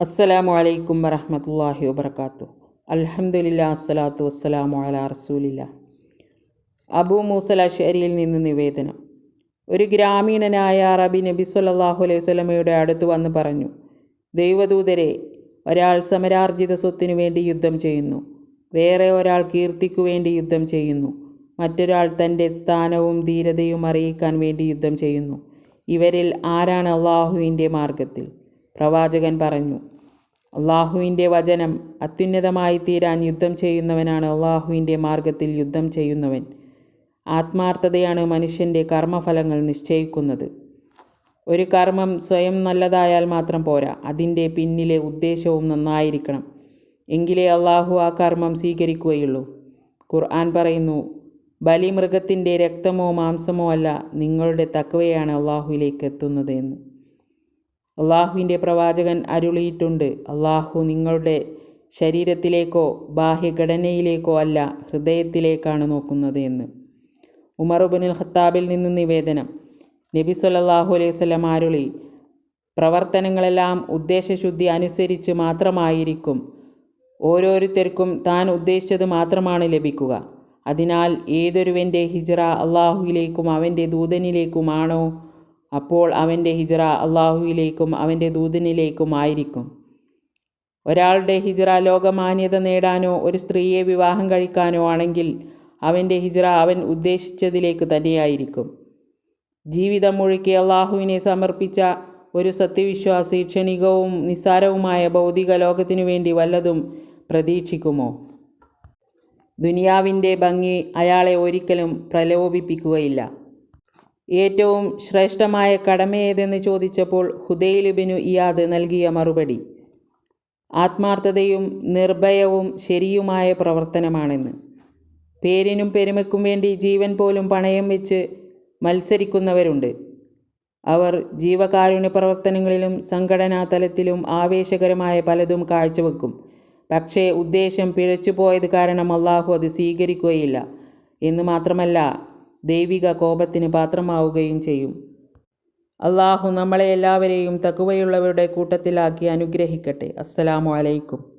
അസ്സലാമു അലൈക്കും വറഹമത്തല്ലാഹി വബർക്കാത്തു അലഹമുല്ല അസ്സലാത്തു വസ്സലാമു അല റസൂലില്ല അബൂ മൂസൽ അഷരിയിൽ നിന്ന് നിവേദനം. ഒരു ഗ്രാമീണനായ അറബി നബി സല്ലല്ലാഹു അലൈഹി സ്വലമയുടെ അടുത്ത് വന്ന് പറഞ്ഞു ദൈവദൂതരെ ഒരാൾ സമരാർജിത സ്വത്തിനു വേണ്ടി യുദ്ധം ചെയ്യുന്നു. വേറെ ഒരാൾ കീർത്തിക്കു വേണ്ടി യുദ്ധം ചെയ്യുന്നു. മറ്റൊരാൾ തന്റെ സ്ഥാനവും ധീരതയും അറിയിക്കാൻ വേണ്ടി യുദ്ധം ചെയ്യുന്നു. ഇവരിൽ ആരാണ് അള്ളാഹുവിന്റെ മാർഗത്തിൽ പ്രവാചകൻ പറഞ്ഞു അള്ളാഹുവിന്റെ വചനം അത്യുന്നതമായി തീരാൻ യുദ്ധം ചെയ്യുന്നവനാണ് അള്ളാഹുവിന്റെ മാർഗത്തിൽ യുദ്ധം ചെയ്യുന്നവൻ. ആത്മാർത്ഥതയാണ് മനുഷ്യന്റെ കർമ്മഫലങ്ങൾ നിശ്ചയിക്കുന്നത്. ഒരു കർമ്മം സ്വയം നല്ലതായാൽ മാത്രം പോരാ അതിന്റെ പിന്നിലെ ഉദ്ദേശവും നന്നായിരിക്കണം. എങ്കിലേ അള്ളാഹു ആ കർമ്മം സ്വീകരിക്കുകയുള്ളൂ. ഖുർആൻ പറയുന്നു ബലിമൃഗത്തിന്റെ രക്തമോ മാംസമോ അല്ല നിങ്ങളുടെ തക്കവയാണ് അള്ളാഹുവിലേക്ക് എത്തുന്നത് എന്ന് അള്ളാഹുവിന്റെ പ്രവാചകൻ അരുളിയിട്ടുണ്ട്. അള്ളാഹു നിങ്ങളുടെ ശരീരത്തിലേക്കോ ബാഹ്യഘടനയിലേക്കോ അല്ല ഹൃദയത്തിലേക്കാണ് നോക്കുന്നത് എന്ന്. ഉമർ ഉമറുബിനുൽ ഖത്താബിൽ നിന്ന് നിവേദനം. നബി സല്ലല്ലാഹു അലൈഹി സ്വലം ആരുളി പ്രവർത്തനങ്ങളെല്ലാം ഉദ്ദേശശുദ്ധി അനുസരിച്ച് മാത്രമായിരിക്കും. ഓരോരുത്തർക്കും താൻ ഉദ്ദേശിച്ചത് മാത്രമാണ് ലഭിക്കുക. അതിനാൽ ഏതൊരുവന്റെ ഹിജ്റ അള്ളാഹുവിലേക്കും അവന്റെ ദൂതനിലേക്കുമാണോ അപ്പോൾ അവന്റെ ഹിജറ അള്ളാഹുവിലേക്കും അവന്റെ ദൂതനിലേക്കും ആയിരിക്കും. ഒരാളുടെ ഹിജറ ലോകമാന്യത നേടാനോ ഒരു സ്ത്രീയെ വിവാഹം കഴിക്കാനോ ആണെങ്കിൽ അവന്റെ ഹിജറ അവൻ ഉദ്ദേശിച്ചതിലേക്ക് തന്നെയായിരിക്കും. ജീവിതം മുഴുക്കി അള്ളാഹുവിനെ സമർപ്പിച്ച ഒരു സത്യവിശ്വാസി ക്ഷണികവും നിസ്സാരവുമായ ഭൗതിക ലോകത്തിനു വേണ്ടി വല്ലതും പ്രതീക്ഷിക്കുമോ? ദുനിയാവിന്റെ ഭംഗി അയാളെ ഒരിക്കലും പ്രലോഭിപ്പിക്കുകയില്ല. ഏറ്റവും ശ്രേഷ്ഠമായ കടമയേതെന്ന് ചോദിച്ചപ്പോൾ ഹുദൈലുബിനു ഇയാദ് നൽകിയ മറുപടി. ആത്മാർത്ഥതയും നിർഭയവും ശരിയുമായ പ്രവർത്തനമാണെന്ന്. പേരിനും പെരുമയ്ക്കും വേണ്ടി ജീവൻ പോലും പണയം വെച്ച് മത്സരിക്കുന്നവരുണ്ട്. അവർ ജീവകാരുണ്യ പ്രവർത്തനങ്ങളിലും സംഘടനാ തലത്തിലും ആവേശകരമായ പലതും കാഴ്ചവെക്കും. പക്ഷേ ഉദ്ദേശം പിഴച്ചുപോയത് കാരണം അള്ളാഹു അത് സ്വീകരിക്കുകയില്ല. എന്ന് മാത്രമല്ല ദൈവിക കോപത്തിന് പാത്രമാവുകയും ചെയ്യും. അള്ളാഹു നമ്മളെ എല്ലാവരെയും തക്കുവയുള്ളവരുടെ കൂട്ടത്തിലാക്കി അനുഗ്രഹിക്കട്ടെ. അസ്സലാമു അലൈക്കും.